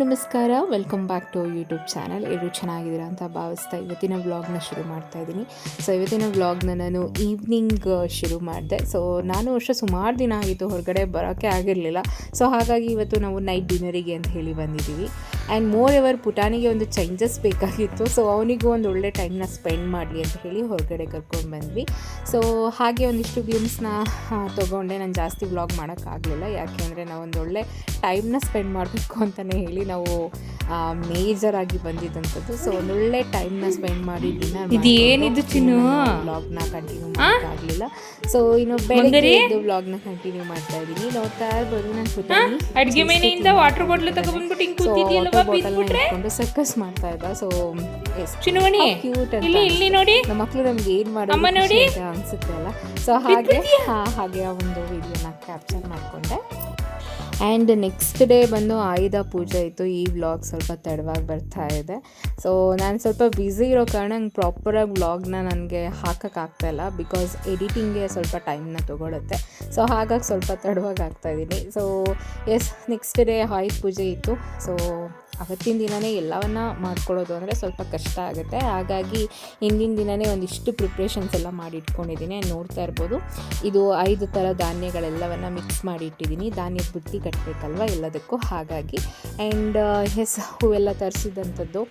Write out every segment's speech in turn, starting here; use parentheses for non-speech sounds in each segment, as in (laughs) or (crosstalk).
ನಮಸ್ಕಾರ. Welcome back to YouTube channel ಎಲ್ಲರೂ ಚೆನ್ನಾಗಿದ್ದೀರಾ ಅಂತ ಭಾವಿಸ್ತಾ ಇವತ್ತಿನ ವ್ಲಾಗ್ನ ಶುರು ಮಾಡ್ತಾ ಇದ್ದೀನಿ. ಸೊ ಇವತ್ತಿನ ವ್ಲಾಗ್ನ ನಾನು ಈವ್ನಿಂಗ್ ಶುರು ಮಾಡಿದೆ. ಸೊ ನಾನು ವರ್ಷ ಸುಮಾರು ದಿನ ಆಗಿತ್ತು ಹೊರಗಡೆ ಬರೋಕ್ಕೆ ಆಗಿರಲಿಲ್ಲ. ಸೊ ಹಾಗಾಗಿ ಇವತ್ತು ನಾವು ನೈಟ್ ಡಿನ್ನರಿಗೆ ಅಂತ ಹೇಳಿ ಬಂದಿದ್ದೀವಿ. ಆ್ಯಂಡ್ ಮೋರ್ ಎವರ್ ಪುಟಾನಿಗೆ ಒಂದು ಚೇಂಜಸ್ ಬೇಕಾಗಿತ್ತು. ಸೊ ಅವನಿಗೂ ಒಂದು ಒಳ್ಳೆ ಟೈಮ್ನ ಸ್ಪೆಂಡ್ ಮಾಡಲಿ ಅಂತ ಹೇಳಿ ಹೊರಗಡೆ ಕರ್ಕೊಂಡು ಬಂದ್ವಿ. ಸೊ ಹಾಗೆ ಒಂದಿಷ್ಟು ಗ್ಲಿಮ್ಸ್ನ ತೊಗೊಂಡೆ. ನಾನು ಜಾಸ್ತಿ ವ್ಲಾಗ್ ಮಾಡೋಕ್ಕಾಗಲಿಲ್ಲ ಯಾಕೆಂದರೆ ನಾವು ಒಂದು ಒಳ್ಳೆ ಟೈಮ್ನ ಸ್ಪೆಂಡ್ ಮಾಡಬೇಕು ಅಂತಲೇ ಹೇಳಿ ನಾವು ಮೇಜರ್ ಆಗಿ ಬಂದಿದ್ದಂಥದ್ದು ಸೊ ಒಂದೊಳ್ಳೆ ಟೈಮ್ನ ಸ್ಪೆಂಡ್ ಮಾಡಿ ಡಿನ್ನರ್ ಇದು ಏನಿದು ಚಿನ್ನು? ವ್ಲಾಗ್ನ ಕಂಟಿನ್ಯೂ ಮಾಡೋಕ್ಕಾಗಲಿಲ್ಲ ಸೊ ಇನ್ನು ಬೆಳಗ್ಗೆ ವ್ಲಾಗ್ನ ಕಂಟಿನ್ಯೂ ಮಾಡ್ತಾ ಇದ್ದೀನಿ ನೋಡ್ತಾ ಇರ್ಬೋದು ನಾನು ಪುಟಾಣಿ ಅಡುಗೆ ಮನೆಯಿಂದ ವಾಟರ್ ಬಾಟ್ಲ್ ತಗೊಂಡ್ಬಿಟ್ಟು ಹಿಂಗ್ ಬಾಟಲ್ ಬಿದ್ಬಿಟ್ರೆ ಸರ್ಕಸ್ ಮಾಡ್ತಾ ಇದ್ದ. ಸೊ ಚಿನ್ನುವಣಿ ಕ್ಯೂಟ್ ಅಂತ ಇಲ್ಲಿ ಇಲ್ಲಿ ನೋಡಿ. ನಮ್ಮ ಮಕ್ಕಳು ನಮ್ಗೆ ಏನ್ ಅಮ್ಮ ನೋಡಿ. ಅನ್ಸುತ್ತೆ ಅಲ್ಲ. ಸೊ ಹಾಗೆ ಹಾ, ಹಾಗೆ ಆ ಒಂದು ವಿಡಿಯೋನ ಕ್ಯಾಪ್ಚರ್ ಮಾಡಿಕೊಂಡೆ. ಆ್ಯಂಡ್ ನೆಕ್ಸ್ಟ್ ಡೇ ಬಂದು ಆಯುಧ ಪೂಜೆ ಇತ್ತು ಈ ವ್ಲಾಗ್ ಸ್ವಲ್ಪ ತಡವಾಗಿ ಬರ್ತಾ ಇದೆ. ಸೊ ನಾನು ಸ್ವಲ್ಪ ಬ್ಯುಸಿ ಇರೋ ಕಾರಣ ನಂಗೆ ಪ್ರಾಪರಾಗಿ ವ್ಲಾಗ್ನ ನನಗೆ ಹಾಕೋಕ್ಕಾಗ್ತಾಯಿಲ್ಲ ಬಿಕಾಸ್ ಎಡಿಟಿಂಗ್ಗೆ ಸ್ವಲ್ಪ ಟೈಮ್ನ ತೊಗೊಳುತ್ತೆ. ಸೊ ಹಾಗಾಗಿ ಸ್ವಲ್ಪ ತಡವಾಗಿ ಆಗ್ತಾಯಿದ್ದೀನಿ so yes next day Ayudha Puja ಇತ್ತು. ಸೊ ಅವತ್ತಿನ ದಿನವೇ ಎಲ್ಲವನ್ನ ಮಾಡ್ಕೊಳ್ಳೋದು ಅಂದರೆ ಸ್ವಲ್ಪ ಕಷ್ಟ ಆಗುತ್ತೆ. ಹಾಗಾಗಿ ಹಿಂದಿನ ದಿನವೇ ಒಂದಿಷ್ಟು ಪ್ರಿಪ್ರೇಷನ್ಸ್ ಎಲ್ಲ ಮಾಡಿ ಇಟ್ಕೊಂಡಿದ್ದೀನಿ ನೋಡ್ತಾ ಇರ್ಬೋದು. ಇದು ಐದು ಥರ ಧಾನ್ಯಗಳೆಲ್ಲವನ್ನು ಮಿಕ್ಸ್ ಮಾಡಿ ಇಟ್ಟಿದ್ದೀನಿ ಧಾನ್ಯದ ಬುತ್ತಿ ಕಟ್ಟಬೇಕಲ್ವ ಎಲ್ಲದಕ್ಕೂ ಹಾಗಾಗಿ. ಆ್ಯಂಡ್ ಎಸ್ ಹೂವೆಲ್ಲ ತರಿಸಿದಂಥದ್ದು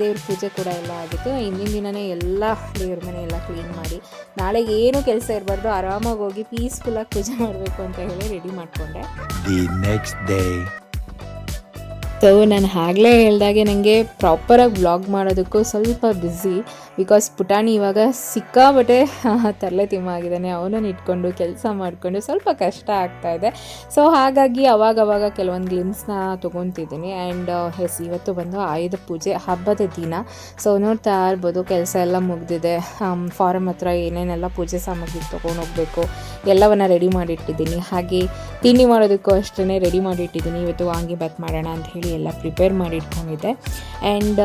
ದೇವ್ರ ಪೂಜೆ ಕೂಡ ಎಲ್ಲ ಆಗಿತ್ತು. ಹಿಂದಿನ ದಿನವೇ ಎಲ್ಲ ದೇವ್ರ ಮನೆ ಎಲ್ಲ ಕ್ಲೀನ್ ಮಾಡಿ ನಾಳೆಗೆ ಏನು ಕೆಲಸ ಇರಬಾರ್ದು, ಆರಾಮಾಗಿ ಹೋಗಿ ಪೀಸ್ಫುಲ್ಲಾಗಿ ಪೂಜೆ ಮಾಡಬೇಕು ಅಂತ ಹೇಳಿ ರೆಡಿ ಮಾಡಿಕೊಂಡೆ. The next day. ಸೊ ನಾನು ಆಗಲೇ ಹೇಳ್ದಾಗೆ ನನಗೆ ಪ್ರಾಪರಾಗಿ ವ್ಲಾಗ್ ಮಾಡೋದಕ್ಕೂ ಸ್ವಲ್ಪ ಬ್ಯುಸಿ ಬಿಕಾಸ್ ಪುಟಾಣಿ ಇವಾಗ ಸಿಕ್ಕಾಬಟ್ಟೆ (laughs) ತರಲೆ ತಿಮ್ಮ ಆಗಿದ್ದಾನೆ. ಅವನನ್ನು ಇಟ್ಕೊಂಡು ಕೆಲಸ ಮಾಡಿಕೊಂಡು ಸ್ವಲ್ಪ ಕಷ್ಟ ಆಗ್ತಾ ಇದೆ. ಸೊ ಹಾಗಾಗಿ ಅವಾಗವಾಗ ಅವಾಗ ಕೆಲವೊಂದು ಗ್ಲಿಮ್ಸ್ನ ತೊಗೊತಿದ್ದೀನಿ. ಆ್ಯಂಡ್ ಎಸ್ ಇವತ್ತು ಬಂದು ಆಯುಧ ಪೂಜೆ ಹಬ್ಬದ ದಿನ. ಸೊ ನೋಡ್ತಾ ಇರ್ಬೋದು, ಕೆಲಸ ಎಲ್ಲ ಮುಗಿದಿದೆ. ಫಾರಮ್ ಹತ್ರ ಏನೇನೆಲ್ಲ ಪೂಜೆ ಸಾಮಗ್ರಿ ಹೋಗಬೇಕು, ಎಲ್ಲವನ್ನ ರೆಡಿ ಮಾಡಿಟ್ಟಿದ್ದೀನಿ. ಹಾಗೆ ತಿಂಡಿ ಮಾಡೋದಕ್ಕೂ ಅಷ್ಟೇ ರೆಡಿ ಮಾಡಿಟ್ಟಿದ್ದೀನಿ. ಇವತ್ತು ವಾಂಗಿ ಬಾತ್ ಮಾಡೋಣ ಅಂತ ಹೇಳಿ ಎಲ್ಲ ಪ್ರಿಪೇರ್ ಮಾಡಿ ಇಟ್ಕೊಂಡಿದ್ದೆ. ಆ್ಯಂಡ್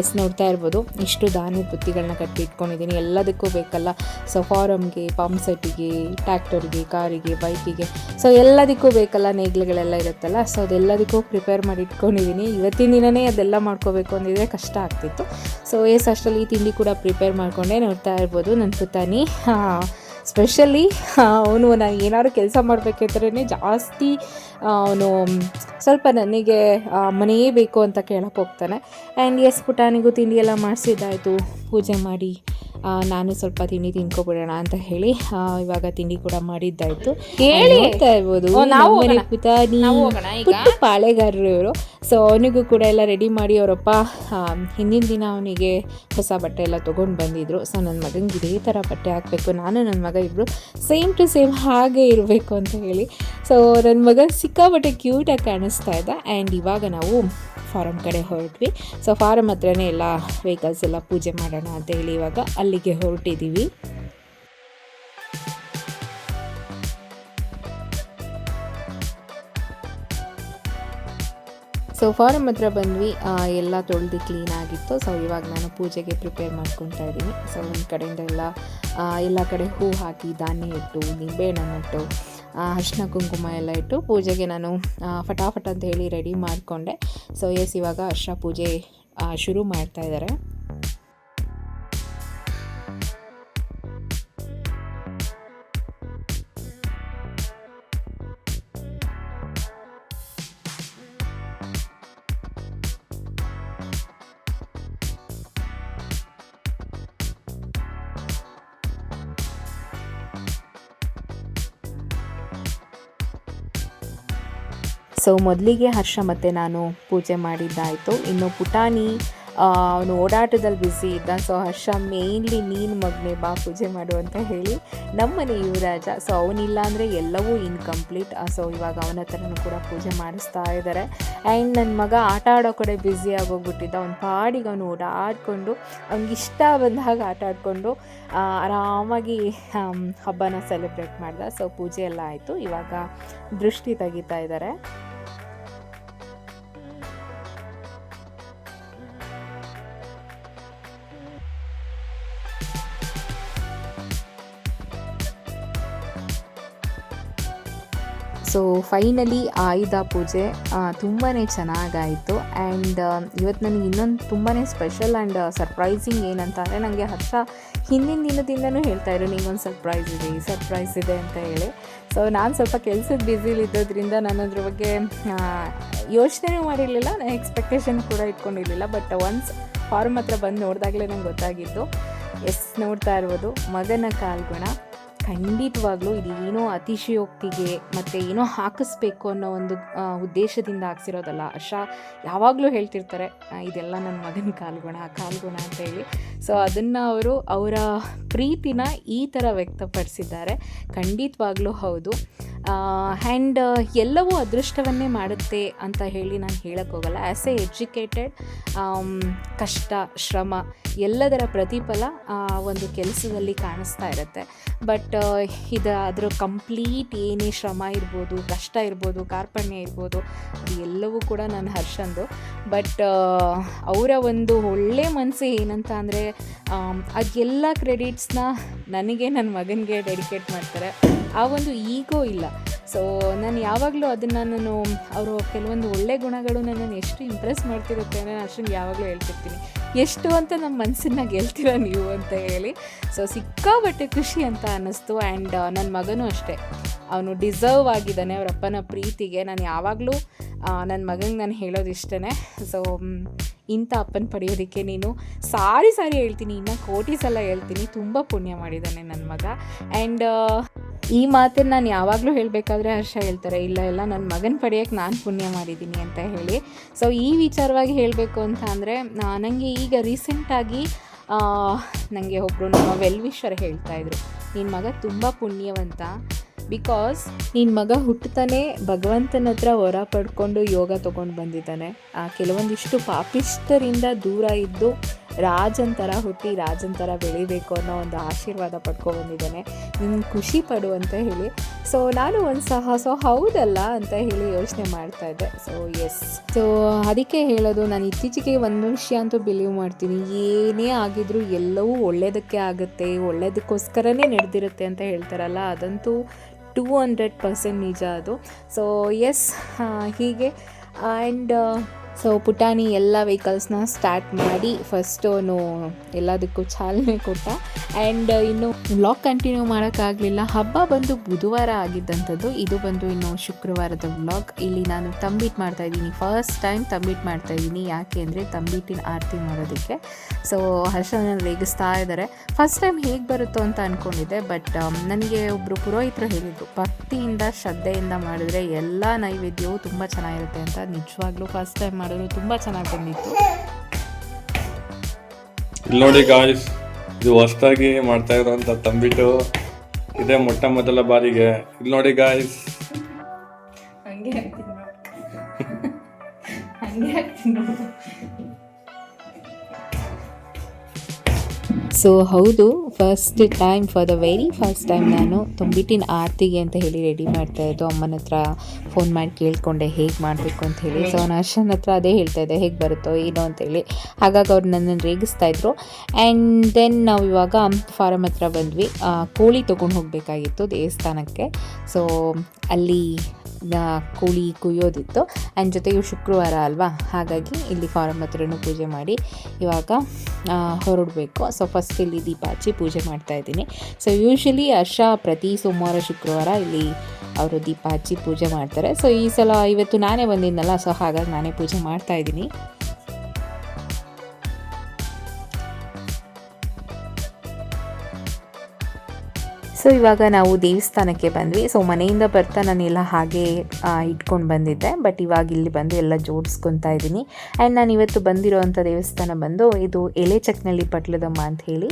ಎಸ್ ನೋಡ್ತಾ ಇರ್ಬೋದು, ಇಷ್ಟು ಧಾನ್ಯದ ಬುತ್ತಿಗಳನ್ನ ಕಟ್ಟಿ ಇಟ್ಕೊಂಡಿದ್ದೀನಿ. ಎಲ್ಲದಕ್ಕೂ ಬೇಕಲ್ಲ. ಸೊ ಫಾರಮ್ಗೆ ಪಂಪ್ ಸೆಟ್ಟಿಗೆ ಟ್ಯಾಕ್ಟರ್ಗೆ ಕಾರಿಗೆ ಬೈಕಿಗೆ ಸೊ ಎಲ್ಲದಕ್ಕೂ ಬೇಕಲ್ಲ, ನೇಗ್ಲುಗಳೆಲ್ಲ ಇರುತ್ತಲ್ಲ. ಸೊ ಅದೆಲ್ಲದಕ್ಕೂ ಪ್ರಿಪೇರ್ ಮಾಡಿ ಇಟ್ಕೊಂಡಿದ್ದೀನಿ. ಇವತ್ತಿನ ದಿನವೇ ಅದೆಲ್ಲ ಮಾಡ್ಕೋಬೇಕು ಅಂದಿದ್ರೆ ಕಷ್ಟ ಆಗ್ತಿತ್ತು. ಸೊ ಎಸ್ ಅಷ್ಟರಲ್ಲಿ ತಿಂಡಿ ಕೂಡ ಪ್ರಿಪೇರ್ ಮಾಡಿಕೊಂಡೆ ನೋಡ್ತಾ ಇರ್ಬೋದು. ನನ್ನ ಪುತಾನಿ ಸ್ಪೆಷಲಿ (laughs) ಅವನು ನಾನು ಏನಾದ್ರು ಕೆಲಸ ಮಾಡಬೇಕಿದ್ರೇ ಜಾಸ್ತಿ ಅವನು ಸ್ವಲ್ಪ ನನಗೆ ಮನೆಯೇ ಬೇಕು ಅಂತ ಕೇಳಕ್ಕೆ ಹೋಗ್ತಾನೆ. ಆ್ಯಂಡ್ ಎಸ್ ಪುಟಾನಿಗೂ ತಿಂಡಿ ಎಲ್ಲ ಮಾಡಿಸಿದ್ದಾಯಿತು. ಪೂಜೆ ಮಾಡಿ. ನಾನು ಸ್ವಲ್ಪ ತಿಂಡಿ ತಿನ್ಕೊಬಿಡೋಣ ಅಂತ ಹೇಳಿ ಇವಾಗ ತಿಂಡಿ ಕೂಡ ಮಾಡಿದ್ದಾಯ್ತು. ಹೇಳಿ. ಹೋಗ್ತಾ ಇರ್ಬೋದು ನಾವು? ಪುಟ್ಟ ಪಾಳೆಗಾರರು. ಇವರು ಸೊ ಅವನಿಗೂ ಕೂಡ ಎಲ್ಲ ರೆಡಿ ಮಾಡಿ ಅವರಪ್ಪ ಹಿಂದಿನ ದಿನ ಅವನಿಗೆ ಹೊಸ ಬಟ್ಟೆ ಎಲ್ಲ ತೊಗೊಂಡು ಬಂದಿದ್ರು. ಸೊ ನನ್ನ ಮಗನಿಗೆ ಇದೇ ಥರ ಬಟ್ಟೆ ಹಾಕಬೇಕು. ನಾನು ನನ್ನ ಮಗ ಇಬ್ಬರು ಸೇಮ್ ಟು ಸೇಮ್ ಹಾಗೆ ಇರಬೇಕು ಅಂತ ಹೇಳಿ. ಸೊ ನನ್ನ ಮಗ ಸಿಕ್ಕಾಬಟ್ಟೆ ಕ್ಯೂಟಾಗಿ ಕಾಣಿಸ್ತಾ ಇದ್ದ ಆ್ಯಂಡ್ ಇವಾಗ ನಾವು ಫಾರಮ್ ಕಡೆ ಹೊರಟ್ವಿ. ಸೊ ಫಾರಮ್ ಹತ್ರನೇ ಎಲ್ಲ ವೆಹಿಕಲ್ಸ್ ಎಲ್ಲ ಪೂಜೆ ಮಾಡೋಣ ಅಂತ ಹೇಳಿ ಇವಾಗ ಅಲ್ಲಿಗೆ ಹೊರಟಿದ್ದೀವಿ. ಸೊ ಫಾರಮ್ ಹತ್ರ ಬಂದ್ವಿ ಎಲ್ಲ ತೊಳೆದು ಕ್ಲೀನ್ ಆಗಿತ್ತು. ಸೊ ಇವಾಗ ನಾನು ಪೂಜೆಗೆ ಪ್ರಿಪೇರ್ ಮಾಡ್ಕೊತಾ ಇದ್ದೀನಿ. ಸೊ ಒಂದು ಕಡೆಯಿಂದ ಎಲ್ಲ ಎಲ್ಲ ಕಡೆ ಹೂ ಹಾಕಿ ಧಾನ್ಯ ಇಟ್ಟು ನಿಂಬೆಹಣ್ಣು ಇಟ್ಟು ಅರ್ಶಿನ, ಕುಂಕುಮ ಎಲ್ಲ ಇಟ್ಟು ಪೂಜೆಗೆ ನಾನು ಫಟಾಫಟ್ ಅಂತ ಹೇಳಿ ರೆಡಿ ಮಾಡಿಕೊಂಡೆ. ಸೊ ಎಸ್ ಇವಾಗ ಅರ್ಶ ಪೂಜೆ ಶುರು ಮಾಡ್ತಾ ಇದ್ದಾರೆ. ಸೊ ಮೊದಲಿಗೆ ಹರ್ಷ ಮತ್ತು ನಾನು ಪೂಜೆ ಮಾಡಿದ್ದಾಯಿತು. ಇನ್ನು ಪುಟಾಣಿ ಅವನು ಓಡಾಟದಲ್ಲಿ ಬಿಸಿ ಇದ್ದ. ಸೊ ಹರ್ಷ ಮೇಯ್ನ್ಲಿ ನೀನು ಮಗನೇ ಬಾ ಪೂಜೆ ಮಾಡು ಅಂತ ಹೇಳಿ ನಮ್ಮನೆ ಯುವರಾಜ. ಸೊ ಅವನಿಲ್ಲ ಅಂದರೆ ಎಲ್ಲವೂ ಇನ್ಕಂಪ್ಲೀಟ್ ಸೊ ಇವಾಗ ಅವನ ಹತ್ರನೂ ಕೂಡ ಪೂಜೆ ಮಾಡಿಸ್ತಾ ಇದ್ದಾರೆ ಆ್ಯಂಡ್ ನನ್ನ ಮಗ ಆಟ ಆಡೋ ಕಡೆ ಬ್ಯುಸಿ ಆಗೋಗ್ಬಿಟ್ಟಿದ್ದ. ಅವ್ನ ಪಾಡಿಗೆ ಅವನು ಓಡಾಡಿಕೊಂಡು ಇಷ್ಟ ಬಂದಾಗ ಆಟ ಆಡಿಕೊಂಡು ಆರಾಮಾಗಿ ಹಬ್ಬನ ಸೆಲೆಬ್ರೇಟ್ ಮಾಡ್ದ. ಸೊ ಪೂಜೆ ಎಲ್ಲ ಆಯಿತು. ಇವಾಗ ದೃಷ್ಟಿ ತೆಗಿತಾ ಇದ್ದಾರೆ ಸೊ ಫೈನಲಿ ಆಯುಧ ಪೂಜೆ ತುಂಬಾ ಚೆನ್ನಾಗಾಯಿತು. ಆ್ಯಂಡ್ ಇವತ್ತು ನನಗೆ ಇನ್ನೊಂದು ತುಂಬಾ ಸ್ಪೆಷಲ್ ಆ್ಯಂಡ್ ಸರ್ಪ್ರೈಸಿಂಗ್ ಏನಂತ ಅಂದರೆ ನನಗೆ ಹರ್ಷ ಹಿಂದಿನ ದಿನದಿಂದನೂ ಹೇಳ್ತಾ ಇದ್ರು, ನಿಂಗೊಂದು ಸರ್ಪ್ರೈಸ್ ಇದೆ ಸರ್ಪ್ರೈಸ್ ಇದೆ ಅಂತ ಹೇಳಿ. ಸೊ ನಾನು ಸ್ವಲ್ಪ ಕೆಲಸದ ಬ್ಯುಸಿಲಿದ್ದದ್ರಿಂದ ನಾನು ಅದ್ರ ಬಗ್ಗೆ ಯೋಚನೆ ಮಾಡಿರಲಿಲ್ಲ ನಾನು ಎಕ್ಸ್ಪೆಕ್ಟೇಷನ್ ಕೂಡ ಇಟ್ಕೊಂಡಿರಲಿಲ್ಲ. ಬಟ್ ಒನ್ಸ್ ಫಾರ್ಮ್ ಹತ್ರ ಬಂದು ನೋಡಿದಾಗಲೇ ನಂಗೆ ಗೊತ್ತಾಗಿತ್ತು ಎಸ್ ನೋಡ್ತಾ ಇರ್ಬೋದು. ಮಗನ ಕಾಲ್ಗುಣ. ಖಂಡಿತವಾಗ್ಲೂ ಇದು ಏನೋ ಅತಿಶಯೋಕ್ತಿಗೆ ಮತ್ತು ಏನೋ ಹಾಕಿಸ್ಬೇಕು ಅನ್ನೋ ಒಂದು ಉದ್ದೇಶದಿಂದ ಹಾಕ್ಸಿರೋದಲ್ಲ. ಅಶಾ ಯಾವಾಗಲೂ ಹೇಳ್ತಿರ್ತಾರೆ ಇದೆಲ್ಲ ನನ್ನ ಮಗನ ಕಾಲ್ಗುಣ ಕಾಲ್ಗುಣ ಅಂತ ಹೇಳಿ. ಸೊ ಅದನ್ನು ಅವರು ಅವರ ಪ್ರೀತಿನ ಈ ಥರ ವ್ಯಕ್ತಪಡಿಸಿದ್ದಾರೆ. ಖಂಡಿತವಾಗ್ಲೂ ಹೌದು. ಆ್ಯಂಡ್ ಎಲ್ಲವೂ ಅದೃಷ್ಟವನ್ನೇ ಮಾಡುತ್ತೆ ಅಂತ ಹೇಳಿ ನಾನು ಹೇಳೋಕ್ಕೋಗಲ್ಲ ಆ್ಯಸ್ ಎ ಎಜುಕೇಟೆಡ್ ಕಷ್ಟ, ಶ್ರಮ ಎಲ್ಲದರ ಪ್ರತಿಫಲ ಒಂದು ಕೆಲಸದಲ್ಲಿ ಕಾಣಿಸ್ತಾ ಇರುತ್ತೆ. ಬಟ್ ಇದು ಅದರ ಕಂಪ್ಲೀಟ್ ಏನೇ ಶ್ರಮ ಇರ್ಬೋದು, ಕಷ್ಟ ಇರ್ಬೋದು, ಕಾರ್ಪಣ್ಯ ಇರ್ಬೋದು, ಅದು ಎಲ್ಲವೂ ಕೂಡ ನನ್ನ ಹರ್ಷಂದು. ಬಟ್ ಅವರ ಒಂದು ಒಳ್ಳೆ ಮನಸ್ಸು ಏನಂತ ಅಂದರೆ ಅದೆಲ್ಲ ಕ್ರೆಡಿಟ್ಸ್ನ ನನಗೆ ನನ್ನ ಮಗನಿಗೆ ಡೆಡಿಕೇಟ್ ಮಾಡ್ತಾರೆ. ಆ ಒಂದು ಈಗೋ ಇಲ್ಲ. ಸೊ, ನಾನು ಯಾವಾಗಲೂ ಅದನ್ನು ನಾನು, ಅವರು ಕೆಲವೊಂದು ಒಳ್ಳೆ ಗುಣಗಳು ನನ್ನನ್ನು ಎಷ್ಟು ಇಂಪ್ರೆಸ್ ಮಾಡ್ತಿರುತ್ತೆ ಅಂದರೆ ನಾನು ಅಷ್ಟೊಂದು ಯಾವಾಗಲೂ ಹೇಳ್ತಿರ್ತೀನಿ. ಎಷ್ಟು ಅಂತ ನಮ್ಮ ಮನಸ್ಸನ್ನ ಗೆಲ್ತೀರ ನೀವು ಅಂತ ಹೇಳಿ. ಸೊ ಸಿಕ್ಕಾಬಟ್ಟೆ ಖುಷಿ ಅಂತ ಅನ್ನಿಸ್ತು ಆ್ಯಂಡ್ ನನ್ನ ಮಗನೂ ಅಷ್ಟೇ. ಅವನು ಡಿಸರ್ವ್ ಆಗಿದ್ದಾನೆ ಅವರಪ್ಪನ ಪ್ರೀತಿಗೆ. ನಾನು ಯಾವಾಗಲೂ ನನ್ನ ಮಗನಿಗೆ ನಾನು ಹೇಳೋದು ಇಷ್ಟೇ ಸೊ ಇಂಥ ಅಪ್ಪನ ಪಡೆಯೋದಕ್ಕೆ ನೀನು ಸಾರಿ ಸಾರಿ ಹೇಳ್ತೀನಿ, ಇನ್ನು ಕೋಟಿ ಸಲ ಹೇಳ್ತೀನಿ. ತುಂಬ ಪುಣ್ಯ ಮಾಡಿದ್ದಾನೆ ನನ್ನ ಮಗ. ಆ್ಯಂಡ್ ಈ ಮಾತನ್ನು ನಾನು ಯಾವಾಗಲೂ ಹೇಳಬೇಕಾದ್ರೆ ಹರ್ಷ ಹೇಳ್ತಾರೆ, ಇಲ್ಲ ಇಲ್ಲ ನನ್ನ ಮಗನ ಪಡೆಯೋಕ್ಕೆ ನಾನು ಪುಣ್ಯ ಮಾಡಿದ್ದೀನಿ ಅಂತ ಹೇಳಿ. ಸೊ ಈ ವಿಚಾರವಾಗಿ ಹೇಳಬೇಕು ಅಂತ ಅಂದರೆ ನನಗೆ ಈಗ ರೀಸೆಂಟಾಗಿ ನನಗೆ ಒಬ್ಬರು ನಮ್ಮ ಹೇಳ್ತಾ ಹೇಳ್ತಾಯಿದ್ರು ನಿನ್ನ ಮಗ ತುಂಬ ಪುಣ್ಯವಂತ ಬಿಕಾಸ್ ನಿನ್ನ ಮಗ ಹುಟ್ಟುತ್ತಾನೆ, ಭಗವಂತನ ಹತ್ರ ಹೊರ ಪಡ್ಕೊಂಡು ಯೋಗ ತೊಗೊಂಡು ಬಂದಿದ್ದಾನೆ. ಆ ಕೆಲವೊಂದಿಷ್ಟು ಪಾಪಿಷ್ಟರಿಂದ ದೂರ ಇದ್ದು ರಾಜನ್ ಥರ ಹುಟ್ಟಿ ರಾಜನ್ ಥರ ಬೆಳಿಬೇಕು ಅನ್ನೋ ಒಂದು ಆಶೀರ್ವಾದ ಬಂದಿದ್ದಾನೆ. ನಿನ್ನ ಖುಷಿ ಪಡು ಅಂತ ಹೇಳಿ. ಸೊ ನಾನು ಒಂದು ಸಹ ಸೊ ಹೌದಲ್ಲ ಅಂತ ಹೇಳಿ ಯೋಚನೆ ಮಾಡ್ತಾ ಇದ್ದೆ. ಸೊ ಎಸ್ ಸೊ ಅದಕ್ಕೆ ಹೇಳೋದು, ನಾನು ಇತ್ತೀಚೆಗೆ ಒಂದು ವಿಷಯ ಅಂತೂ ಬಿಲೀವ್ ಮಾಡ್ತೀನಿ. ಏನೇ ಆಗಿದ್ರೂ ಎಲ್ಲವೂ ಒಳ್ಳೆಯದಕ್ಕೆ ಆಗುತ್ತೆ ಒಳ್ಳೆಯದಕ್ಕೋಸ್ಕರನೇ ನಡೆದಿರುತ್ತೆ ಅಂತ ಹೇಳ್ತಾರಲ್ಲ, ಅದಂತೂ ಟೂ ಹಂಡ್ರೆಡ್ ಪರ್ಸೆಂಟ್ ನಿಜ ಅದು. ಸೊ ಎಸ್ ಹೀಗೆ. ಆ್ಯಂಡ್ ಸೊ ಪುಟಾಣಿ ಎಲ್ಲ ವೆಹಿಕಲ್ಸ್ನ ಸ್ಟಾರ್ಟ್ ಮಾಡಿ ಫಸ್ಟ್ ಎಲ್ಲದಕ್ಕೂ ಚಾಲನೆ ಕೊಟ್ಟ. ಆ್ಯಂಡ್ ಇನ್ನು ಬ್ಲಾಗ್ ಕಂಟಿನ್ಯೂ ಮಾಡೋಕ್ಕಾಗಲಿಲ್ಲ ಹಬ್ಬ ಬಂದು ಬುಧವಾರ ಆಗಿದ್ದಂಥದ್ದು. ಇದು ಬಂದು ಇನ್ನು ಶುಕ್ರವಾರದ ಬ್ಲಾಗ್ ಇಲ್ಲಿ ನಾನು ತಂಬಿಟ್ಟು ಮಾಡ್ತಾ ಇದ್ದೀನಿ. ಫಸ್ಟ್ ಟೈಮ್ ತಂಬಿಟ್ಟು ಮಾಡ್ತಾ ಇದ್ದೀನಿ. ಯಾಕೆ ಅಂದರೆ ತಂಬಿಟ್ಟಿನ ಆರತಿ ಮಾಡೋದಕ್ಕೆ. ಸೊ ಹರ್ಷನ ರೇಗಿಸ್ತಾ ಇದ್ದಾರೆ. ಫಸ್ಟ್ ಟೈಮ್ ಹೇಗೆ ಬರುತ್ತೋ ಅಂತ ಅಂದ್ಕೊಂಡಿದ್ದೆ ಬಟ್ ನನಗೆ ಒಬ್ಬರು ಪುರೋಹಿತರು ಹೇಳಿದರು, ಭಕ್ತಿಯಿಂದ, ಶ್ರದ್ಧೆಯಿಂದ ಮಾಡಿದ್ರೆ ಎಲ್ಲ ನೈವೇದ್ಯವು ತುಂಬ ಚೆನ್ನಾಗಿರುತ್ತೆ ಅಂತ. ನಿಜವಾಗ್ಲೂ ಫಸ್ಟ್ ಟೈಮ್ ಮಾಡಿದ್ರು ತುಂಬ ಚೆನ್ನಾಗಿ ಬಂದಿತ್ತು. ಇಲ್ಲಿ ನೋಡಿ ಗಾಯ್ಸ್ ಇದು ಹೊಸದಾಗಿ ಮಾಡ್ತಾ ಇರೋಂಥ ತಂಬಿಟ್ಟು ಇದೇ ಮೊಟ್ಟ ಮೊದಲ ಬಾರಿಗೆ. ಇಲ್ಲಿ ನೋಡಿ ಗಾಯ್ಸ್ ಹಂಗೆ ಸೊ ಹೌದು first time for the very first time ನಾನು ತುಂಬಿಟ್ಟಿನ ಆರತಿಗೆ ಅಂತ ಹೇಳಿ ರೆಡಿ ಮಾಡ್ತಾ ಇದ್ದು, ಅಮ್ಮನ ಹತ್ರ ಫೋನ್ ಮಾಡಿ ಕೇಳಿಕೊಂಡೆ, ಹೇಗೆ ಮಾಡಬೇಕು ಅಂತ ಹೇಳಿ. ಸೊ ನಾನು ಅಷ್ಟನ ಹತ್ರ ಅದೇ ಹೇಳ್ತಾ ಇದ್ದೆ, ಹೇಗೆ ಬರುತ್ತೋ ಏನೋ ಅಂತೇಳಿ ಹಾಗಾಗಿ ಅವ್ರು ನನ್ನನ್ನು ರೇಗಿಸ್ತಾ ಇದ್ರು. ಆ್ಯಂಡ್ ದೆನ್ ನಾವು ಇವಾಗ ಫಾರಮ್ ಹತ್ರ ಬಂದ್ವಿ. ಕೋಳಿ ತೊಗೊಂಡು ಹೋಗಬೇಕಾಗಿತ್ತು ದೇವಸ್ಥಾನಕ್ಕೆ. ಸೊ ಅಲ್ಲಿ ಕೋಳಿ ಕುಯ್ಯೋದಿತ್ತು. ಆ್ಯಂಡ್ ಜೊತೆಗೆ ಶುಕ್ರವಾರ ಅಲ್ವಾ? ಹಾಗಾಗಿ ಇಲ್ಲಿ ಫಾರಮ್ ಹತ್ರನೂ ಪೂಜೆ ಮಾಡಿ ಇವಾಗ ಹೊರಡಬೇಕು. ಸೊ ಫಸ್ಟ್ ಇಲ್ಲಿ ದೀಪ ಹಚ್ಚಿ ಪೂಜೆ ಮಾಡ್ತಾ ಇದ್ದೀನಿ. ಸೊ ಯೂಶ್ವಲಿ ಹರ್ಷ ಪ್ರತಿ ಸೋಮವಾರ, ಶುಕ್ರವಾರ ಇಲ್ಲಿ ಅವರು ದೀಪ ಹಚ್ಚಿ ಪೂಜೆ ಮಾಡ್ತಾರೆ. ಸೊ ಈ ಸಲ ಇವತ್ತು ನಾನೇ ಬಂದಿದ್ದೆನಲ್ಲ ಸೊ ಹಾಗಾಗಿ ನಾನೇ ಪೂಜೆ ಮಾಡ್ತಾ ಇದ್ದೀನಿ. ಸೊ ಇವಾಗ ನಾವು ದೇವಸ್ಥಾನಕ್ಕೆ ಬಂದ್ವಿ. ಸೊ ಮನೆಯಿಂದ ಬರ್ತಾ ನಾನೆಲ್ಲ ಹಾಗೆ ಇಟ್ಕೊಂಡು ಬಂದಿದ್ದೆ. ಬಟ್ ಇವಾಗ ಇಲ್ಲಿ ಬಂದು ಎಲ್ಲ ಜೋಡಿಸ್ಕೊತಾ ಇದ್ದೀನಿ. ಆ್ಯಂಡ್ ನಾನು ಇವತ್ತು ಬಂದಿರೋವಂಥ ದೇವಸ್ಥಾನ ಬಂದು ಇದು ಎಲೆ ಚಕ್ನಳ್ಳಿ ಪಟ್ಲದಮ್ಮ ಅಂತ ಹೇಳಿ.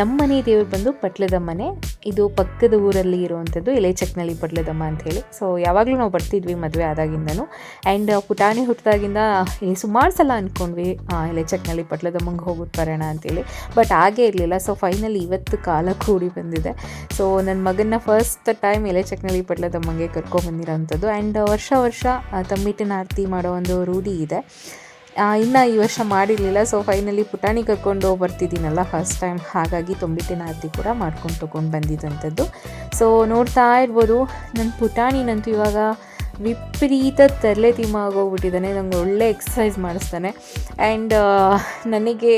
ನಮ್ಮ ಮನೆ ದೇವರು ಬಂದು ಪಟ್ಲದಮ್ಮನೆ. ಇದು ಪಕ್ಕದ ಊರಲ್ಲಿ ಇರುವಂಥದ್ದು ಎಲೆ ಚಕ್ನಳ್ಳಿ ಪಟ್ಲದಮ್ಮ ಅಂತ ಹೇಳಿ. ಸೊ ಯಾವಾಗಲೂ ನಾವು ಬರ್ತಿದ್ವಿ ಮದುವೆ ಆದಾಗಿಂದನೂ. ಆ್ಯಂಡ್ ಪುಟಾಣಿ ಹುಟ್ಟಿದಾಗಿಂದ ಸುಮಾರು ಸಲ ಅಂದ್ಕೊಂಡ್ವಿ ಎಲೆ ಚಕ್ನಳ್ಳಿ ಪಟ್ಲದಮ್ಮಂಗೆ ಹೋಗ್ಬಿಟ್ಟು ಬರೋಣ ಅಂತೇಳಿ ಬಟ್ ಹಾಗೇ ಇರಲಿಲ್ಲ. ಸೊ ಫೈನಲಿ ಇವತ್ತು ಕಾಲ ಕೂಡಿ ಬಂದಿದೆ. ಸೊ ನನ್ನ ಮಗನ ಫಸ್ಟ್ ಟೈಮ್ ಎಲೆ ಚಕ್ನಳ್ಳಿ ಪಟ್ಲದಮ್ಮಂಗೆ ಕರ್ಕೊಂಬಂದಿರೋವಂಥದ್ದು ಆ್ಯಂಡ್ ವರ್ಷ ವರ್ಷ ತಮ್ಮಿಟ್ಟಿನ ಆರತಿ ಮಾಡೋ ಒಂದು ರೂಢಿ ಇದೆ. ಇನ್ನು ಈ ವರ್ಷ ಮಾಡಿರಲಿಲ್ಲ. ಸೊ ಫೈನಲಿ ಪುಟಾಣಿ ಕರ್ಕೊಂಡು ಬರ್ತಿದ್ದೀನಲ್ಲ ಫಸ್ಟ್ ಟೈಮ್ ಹಾಗಾಗಿ ತೊಂಬಿಟ್ಟಿನ ಆರತಿ ಕೂಡ ಮಾಡ್ಕೊಂಡು ತೊಗೊಂಡು ಬಂದಿದ್ದಂಥದ್ದು. ಸೊ ನೋಡ್ತಾ ಇರ್ಬೋದು. ನನ್ನ ಪುಟಾಣಿನಂತೂ ಇವಾಗ ವಿಪರೀತ ತರಲೆ ತಿಮ್ಮ ಆಗೋಗ್ಬಿಟ್ಟಿದ್ದಾನೆ. ನಂಗೆ ಒಳ್ಳೆ ಎಕ್ಸಸೈಸ್ ಮಾಡಿಸ್ತಾನೆ. ಆ್ಯಂಡ್ ನನಗೆ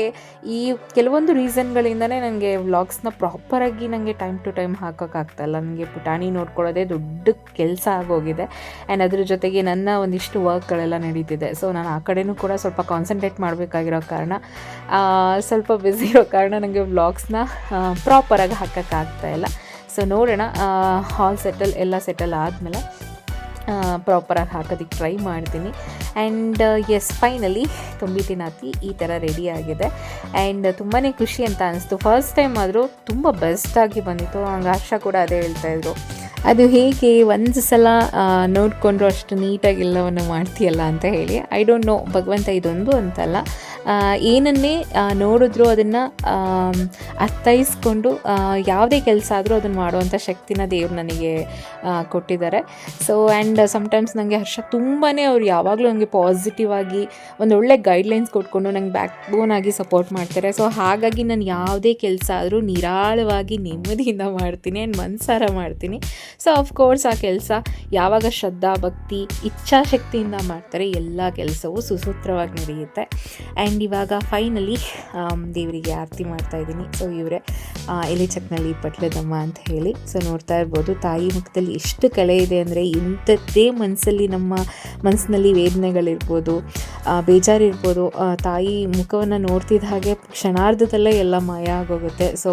ಈ ಕೆಲವೊಂದು ರೀಸನ್ಗಳಿಂದನೇ ನನಗೆ ವ್ಲಾಗ್ಸ್ನ ಪ್ರಾಪರಾಗಿ ನನಗೆ ಟೈಮ್ ಟು ಟೈಮ್ ಹಾಕೋಕ್ಕಾಗ್ತಾಯಿಲ್ಲ ನನಗೆ ಪುಟಾಣಿ ನೋಡ್ಕೊಳ್ಳೋದೇ ದೊಡ್ಡ ಕೆಲಸ ಆಗೋಗಿದೆ. ಆ್ಯಂಡ್ ಅದ್ರ ಜೊತೆಗೆ ನನ್ನ ಒಂದಿಷ್ಟು ವರ್ಕ್ಗಳೆಲ್ಲ ನಡೀತಿದೆ. ಸೊ ನಾನು ಆ ಕಡೆನೂ ಕೂಡ ಸ್ವಲ್ಪ ಕಾನ್ಸಂಟ್ರೇಟ್ ಮಾಡಬೇಕಾಗಿರೋ ಕಾರಣ ಸ್ವಲ್ಪ ಬ್ಯುಸಿ ಇರೋ ಕಾರಣ ನನಗೆ ವ್ಲಾಗ್ಸ್ನ ಪ್ರಾಪರಾಗಿ ಹಾಕೋಕ್ಕಾಗ್ತಾಯಿಲ್ಲ ಸೊ ನೋಡೋಣ ಹಾಲ್ ಸೆಟಲ್ ಎಲ್ಲ ಸೆಟಲ್ ಆದಮೇಲೆ ಪ್ರಾಪರಾಗಿ ಹಾಕೋದಕ್ಕೆ ಟ್ರೈ ಮಾಡ್ತೀನಿ. ಆ್ಯಂಡ್ ಎಸ್ ಫೈನಲಿ ತುಂಬಿತಿನಾತಿ ಈ ಥರ ರೆಡಿ ಆಗಿದೆ. ಆ್ಯಂಡ್ ತುಂಬಾ ಖುಷಿ ಅಂತ ಅನಿಸ್ತು. ಫಸ್ಟ್ ಟೈಮ್ ಆದರೂ ತುಂಬ ಬೆಸ್ಟಾಗಿ ಬಂದಿತ್ತು. ಹಂಗೆ ಹರ್ಷ ಕೂಡ ಅದೇ ಹೇಳ್ತಾಯಿದ್ರು ಅದು ಹೇಗೆ ಒಂದು ಸಲ ನೋಡಿಕೊಂಡ್ರು ಅಷ್ಟು ನೀಟಾಗಿ ಎಲ್ಲವನ್ನು ಮಾಡ್ತೀಯಲ್ಲ ಅಂತ ಹೇಳಿ. ಐ ಡೋಂಟ್ ನೋ ಭಗವಂತ ಇದೊಂದು ಅಂತಲ್ಲ. ಏನನ್ನೇ ನೋಡಿದ್ರು ಅದನ್ನು ಅರ್ಥೈಸ್ಕೊಂಡು ಯಾವುದೇ ಕೆಲಸ ಆದರೂ ಅದನ್ನು ಮಾಡುವಂಥ ಶಕ್ತಿನ ದೇವ್ರು ನನಗೆ ಕೊಟ್ಟಿದ್ದಾರೆ. ಸೊ ಆ್ಯಂಡ್ ಸಮ್ಟೈಮ್ಸ್ ನನಗೆ ಹರ್ಷ ತುಂಬಾ ಅವ್ರು ಯಾವಾಗಲೂ ನನಗೆ ಪಾಸಿಟಿವ್ ಆಗಿ ಒಂದು ಒಳ್ಳೆ ಗೈಡ್ಲೈನ್ಸ್ ಕೊಟ್ಕೊಂಡು ನಂಗೆ ಬ್ಯಾಕ್ ಬೋನ್ ಆಗಿ ಸಪೋರ್ಟ್ ಮಾಡ್ತಾರೆ. ಸೊ ಹಾಗಾಗಿ ನಾನು ಯಾವುದೇ ಕೆಲಸ ಆದರೂ ನಿರಾಳವಾಗಿ ನೆಮ್ಮದಿಯಿಂದ ಮಾಡ್ತೀನಿ ಆ್ಯಂಡ್ ಮನ್ಸಾರ ಮಾಡ್ತೀನಿ. ಸೊ ಅಫ್ಕೋರ್ಸ್ ಆ ಕೆಲಸ ಯಾವಾಗ ಶ್ರದ್ಧಾ, ಭಕ್ತಿ ಇಚ್ಛಾಶಕ್ತಿಯಿಂದ ಮಾಡ್ತಾರೆ, ಎಲ್ಲ ಕೆಲಸವೂ ಸುಸೂತ್ರವಾಗಿ ನಡೆಯುತ್ತೆ. ಆ್ಯಂಡ್ ಇವಾಗ ಫೈನಲಿ ದೇವರಿಗೆ ಆರತಿ ಮಾಡ್ತಾ ಇದ್ದೀನಿ. ಸೊ ಇವರೇ ಎಲೆ ಚಕ್ನಲ್ಲಿ ಪಟ್ಲದಮ್ಮ ಅಂತ ಹೇಳಿ. ಸೊ ನೋಡ್ತಾ ಇರ್ಬೋದು, ತಾಯಿ ಮುಖದಲ್ಲಿ ಎಷ್ಟು ಕಲೆ ಇದೆ ಅಂದರೆ ಇಂಥದ್ದೇ ಮನಸ್ಸಲ್ಲಿ ನಮ್ಮ ಮನಸ್ಸಿನಲ್ಲಿ ವೇದನೆಗಳಿರ್ಬೋದು ಬೇಜಾರಿರ್ಬೋದು. ತಾಯಿ ಮುಖವನ್ನು ನೋಡ್ತಿದ್ದ ಹಾಗೆ ಕ್ಷಣಾರ್ಧದಲ್ಲೇ ಎಲ್ಲ ಮಾಯ ಆಗೋಗುತ್ತೆ. ಸೊ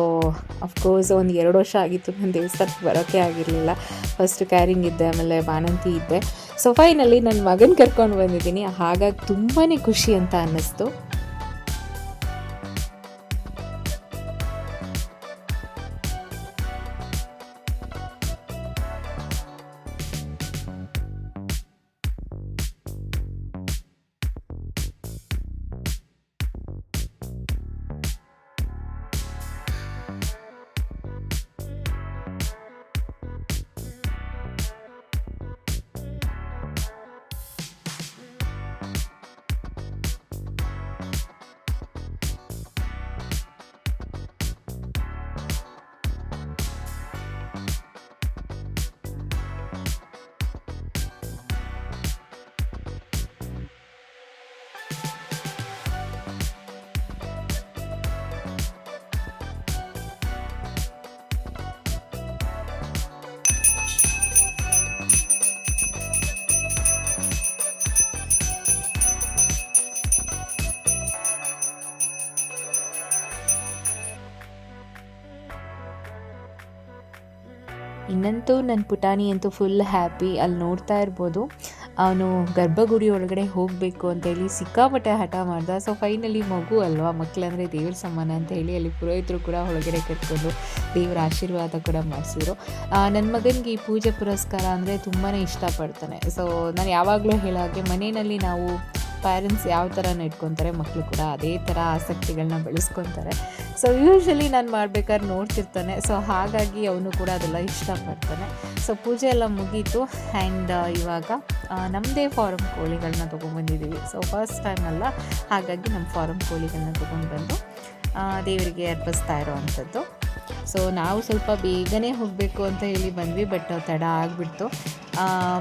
ಅಫ್ಕೋರ್ಸ್ ಒಂದು ಎರಡು ವರ್ಷ ಆಗಿತ್ತು, ನಾನು ದೇವಸ್ಥಾನಕ್ಕೆ ಬರೋಕ್ಕೆ ಆಗಿರಲಿಲ್ಲ. ಫಸ್ಟ್ ಕ್ಯಾರಿಂಗ್ ಇದ್ದೆ, ಆಮೇಲೆ ಬಾಣಂತಿ ಇದ್ದೆ. ಸೊ ಫೈನಲಿ ನನ್ನ ಮಗನ ಕರ್ಕೊಂಡು ಬಂದಿದ್ದೀನಿ. ಹಾಗಾಗಿ ತುಂಬಾ ಖುಷಿ ಅಂತ ಅನ್ನಿಸ್ತು. ಇನ್ನಂತೂ ನನ್ನ ಪುಟಾಣಿ ಅಂತೂ ಫುಲ್ ಹ್ಯಾಪಿ ಅಲ್ಲಿ ನೋಡ್ತಾ ಇರ್ಬೋದು. ಅವನು ಗರ್ಭಗುಡಿ ಒಳಗಡೆ ಹೋಗಬೇಕು ಅಂತೇಳಿ ಸಿಕ್ಕಾಪಟ್ಟೆ ಹಠ ಮಾಡ್ದ. ಸೊ ಫೈನಲಿ ಮಗು ಅಲ್ವಾ? ಮಕ್ಕಳಂದರೆ ದೇವ್ರ ಸಮಾನ ಅಂತ ಹೇಳಿ ಅಲ್ಲಿ ಪುರೋಹಿತರು ಕೂಡ ಒಳಗಡೆ ಕರ್ಕೊಂಡು ದೇವರ ಆಶೀರ್ವಾದ ಕೂಡ ಮಾಡಿಸಿದ್ರು. ನನ್ನ ಮಗನಿಗೆ ಈ ಪೂಜೆ ಪುರಸ್ಕಾರ ಅಂದರೆ ತುಂಬಾ ಇಷ್ಟಪಡ್ತಾನೆ. ಸೊ ನಾನು ಯಾವಾಗಲೂ ಹೇಳೋ ಹಾಗೆ ಮನೆಯಲ್ಲಿ ನಾವು ಪ್ಯಾರೆಂಟ್ಸ್ ಯಾವ ಥರ ಇಟ್ಕೊತಾರೆ ಮಕ್ಕಳು ಕೂಡ ಅದೇ ಥರ ಆಸಕ್ತಿಗಳನ್ನ ಬೆಳೆಸ್ಕೊತಾರೆ. ಸೊ ಯೂಶ್ವಲಿ ನಾನು ಮಾಡ್ಬೇಕಾದ್ರೆ ನೋಡ್ತಿರ್ತಾನೆ. ಸೊ ಹಾಗಾಗಿ ಅವನು ಕೂಡ ಅದೆಲ್ಲ ಇಷ್ಟಪಡ್ತಾನೆ. ಸೊ ಪೂಜೆ ಎಲ್ಲ ಮುಗೀತು. ಆ್ಯಂಡ್ ಇವಾಗ ಆ, ನಮ್ಮದೇ ಫಾರಮ್ ಕೋಳಿಗಳನ್ನ ತೊಗೊಂಬಂದಿದ್ದೀವಿ ಸೊ ಫಸ್ಟ್ ಟೈಮ್ ಅಲ್ಲ. ಹಾಗಾಗಿ ನಮ್ಮ ಫಾರಮ್ ಕೋಳಿಗಳನ್ನ ತೊಗೊಂಡು ಬಂದು ದೇವರಿಗೆ ಅರ್ಪಿಸ್ತಾ ಇರೋವಂಥದ್ದು. ಸೊ ನಾವು ಸ್ವಲ್ಪ ಬೇಗನೆ ಹೋಗಬೇಕು ಅಂತ ಹೇಳಿ ಬಂದ್ವಿ ಬಟ್ ತಡ ಆಗಿಬಿಡ್ತು.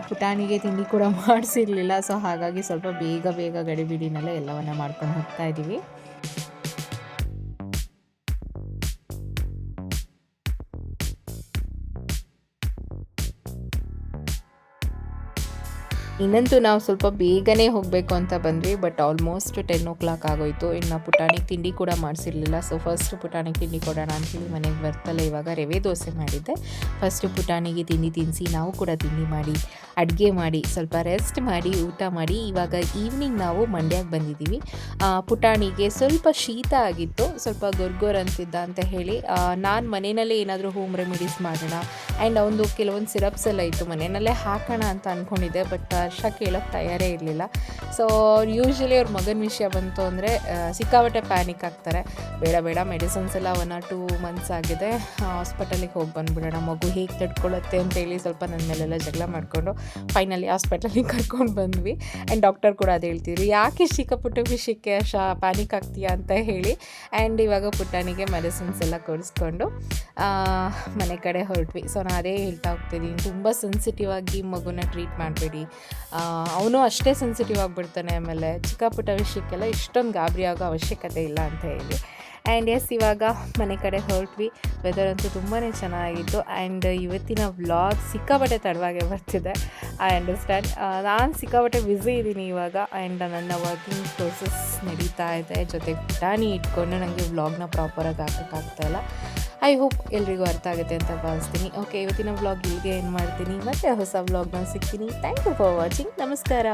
ಪುಟಾಣಿಗೆ ತಿಂಡಿ ಕೂಡ (laughs) ಮಾಡಿಸಿರ್ಲಿಲ್ಲ. ಸೊ ಹಾಗಾಗಿ ಸ್ವಲ್ಪ ಬೇಗ ಬೇಗ ಗಡಿಬಿಡಿನಲ್ಲೇ ಎಲ್ಲವನ್ನ ಮಾಡ್ಕೊಂಡು ಹೋಗ್ತಾ ಇದ್ದೀವಿ ಇನ್ನಂತೂ ನಾವು ಸ್ವಲ್ಪ ಬೇಗನೆ ಹೋಗಬೇಕು ಅಂತ ಬಂದ್ವಿ but almost ten o'clock ಆಗೋಯ್ತು. ಇನ್ನು ಪುಟಾಣಿಗೆ ತಿಂಡಿ ಕೂಡ ಮಾಡಿಸಿರ್ಲಿಲ್ಲ. ಸೊ ಫಸ್ಟ್ ಪುಟಾಣಿಗೆ ತಿಂಡಿ ಕೊಡೋಣ ಅಂತೇಳಿ ಮನೆಗೆ ಬರ್ತಲ್ಲ ಇವಾಗ ರವೆ ದೋಸೆ ಮಾಡಿದ್ದೆ. ಫಸ್ಟ್ ಪುಟಾಣಿಗೆ ತಿಂಡಿ ತಿನ್ನಿಸಿ ನಾವು ಕೂಡ ತಿಂಡಿ ಮಾಡಿ, ಅಡುಗೆ ಮಾಡಿ, ಸ್ವಲ್ಪ ರೆಸ್ಟ್ ಮಾಡಿ, ಊಟ ಮಾಡಿ. ಇವಾಗ ಈವ್ನಿಂಗ್ ನಾವು ಮಂಡ್ಯಕ್ಕೆ ಬಂದಿದ್ದೀವಿ. ಪುಟಾಣಿಗೆ ಸ್ವಲ್ಪ ಶೀತ ಆಗಿತ್ತು. ಸ್ವಲ್ಪ ಗೊರ್ಗೊರ್ ಅಂತಿದ್ದ ಅಂತ ಹೇಳಿ ನಾನು ಮನೆಯಲ್ಲೇ ಏನಾದರೂ ಹೋಮ್ ರೆಮಿಡೀಸ್ ಮಾಡೋಣ. ಆ್ಯಂಡ್ ಒಂದು ಕೆಲವೊಂದು ಸಿರಪ್ಸ್ ಎಲ್ಲ ಇತ್ತು ಮನೆಯಲ್ಲೇ ಹಾಕೋಣ ಅಂತ ಅಂದ್ಕೊಂಡಿದ್ದೆ ಬಟ್ ವರ್ಷ ಕೇಳೋಕ್ಕೆ ತಯಾರೇ ಇರಲಿಲ್ಲ. ಸೊ ಯೂಶ್ವಲಿ ಅವ್ರ ಮಗನ ವಿಷಯ ಬಂತು ಅಂದರೆ ಸಿಕ್ಕಾಬಟ್ಟೆ ಪ್ಯಾನಿಕ್ ಆಗ್ತಾರೆ. ಬೇಡ ಬೇಡ ಮೆಡಿಸಿನ್ಸ್ ಎಲ್ಲ ಒನ್ ಆರ್ ಟೂ ಮಂತ್ಸ್ ಆಗಿದೆ. ಹಾಸ್ಪಿಟಲಿಗೆ ಹೋಗಿ ಬಂದುಬಿಡೋಣ. ಮಗು ಹೇಗೆ ತಡ್ಕೊಳ್ಳುತ್ತೆ ಅಂತೇಳಿ ಸ್ವಲ್ಪ ನನ್ನ ಮೇಲೆಲ್ಲ ಜಗಳ ಮಾಡಿಕೊಂಡು ಫೈನಲಿ ಹಾಸ್ಪಿಟಲಿಗೆ ಕರ್ಕೊಂಡು ಬಂದ್ವಿ. ಆ್ಯಂಡ್ ಡಾಕ್ಟರ್ ಕೂಡ ಅದು ಹೇಳ್ತಿದ್ರು, ಯಾಕೆ ಚಿಕ್ಕ ಪುಟ್ಟ ವಿಷಯಕ್ಕೆ ಶಾ ಪ್ಯಾನಿಕ್ ಆಗ್ತೀಯಾ ಅಂತ ಹೇಳಿ? ಆ್ಯಂಡ್ ಇವಾಗ ಪುಟ್ಟನಿಗೆ ಮೆಡಿಸಿನ್ಸ್ ಎಲ್ಲ ಕೊಡಿಸ್ಕೊಂಡು ಮನೆ ಕಡೆ ಹೊರಟ್ವಿ. ಸೊ ನಾನು ಅದೇ ಹೇಳ್ತಾ ಹೋಗ್ತಿದ್ದೀನಿ, ತುಂಬ ಸೆನ್ಸಿಟಿವ್ ಆಗಿ ಮಗುನ ಟ್ರೀಟ್ ಮಾಡಬೇಡಿ. ಅವನು ಅಷ್ಟೇ ಸೆನ್ಸಿಟಿವ್ ಆಗಿಬಿಡ್ತಾನೆ ಆಮೇಲೆ ಚಿಕ್ಕಪುಟ್ಟ ವಿಷಯಕ್ಕೆಲ್ಲ ಇಷ್ಟೊಂದು ಗಾಬರಿ ಆಗೋ ಅವಶ್ಯಕತೆ ಇಲ್ಲ ಅಂತ ಹೇಳಿ. ಆ್ಯಂಡ್ ಎಸ್ ಇವಾಗ ಮನೆ ಕಡೆ ಹೊರಟ್ವಿ. ವೆದರ್ ಅಂತೂ ತುಂಬಾ ಚೆನ್ನಾಗಿತ್ತು. ಆ್ಯಂಡ್ ಇವತ್ತಿನ ವ್ಲಾಗ್ ಸಿಕ್ಕಾಪಟ್ಟೆ ತಡವಾಗೆ ಬರ್ತಿದೆ. ಐ ಅಂಡರ್ಸ್ಟ್ಯಾಂಡ್ ನಾನು ಸಿಕ್ಕಾಪಟ್ಟೆ ಬ್ಯುಸಿ ಇದ್ದೀನಿ ಇವಾಗ. ಆ್ಯಂಡ್ ನನ್ನ ವರ್ಕಿಂಗ್ ಪ್ರೋಸೆಸ್ ನಡೀತಾ ಇದೆ. ಜೊತೆಗೆ ಪುಟಾಣಿ ಇಟ್ಕೊಂಡು ನನಗೆ ವ್ಲಾಗ್ನ ಪ್ರಾಪರಾಗಿ ಹಾಕೋಕ್ಕಾಗ್ತಾ ಇಲ್ಲ. ಐ ಹೋಪ್ ಎಲ್ರಿಗೂ ಅರ್ಥ ಆಗುತ್ತೆ ಅಂತ ಭಾವಿಸ್ತೀನಿ. ಓಕೆ ಇವತ್ತಿನ ವ್ಲಾಗ್ ಇಲ್ಲಿಗೆ ಏನು ಮಾಡ್ತೀನಿ. ಮತ್ತೆ ಹೊಸ ವ್ಲಾಗ್ನ ಸಿಗ್ತೀನಿ. ಥ್ಯಾಂಕ್ ಯು ಫಾರ್ ವಾಚಿಂಗ್ ನಮಸ್ಕಾರ.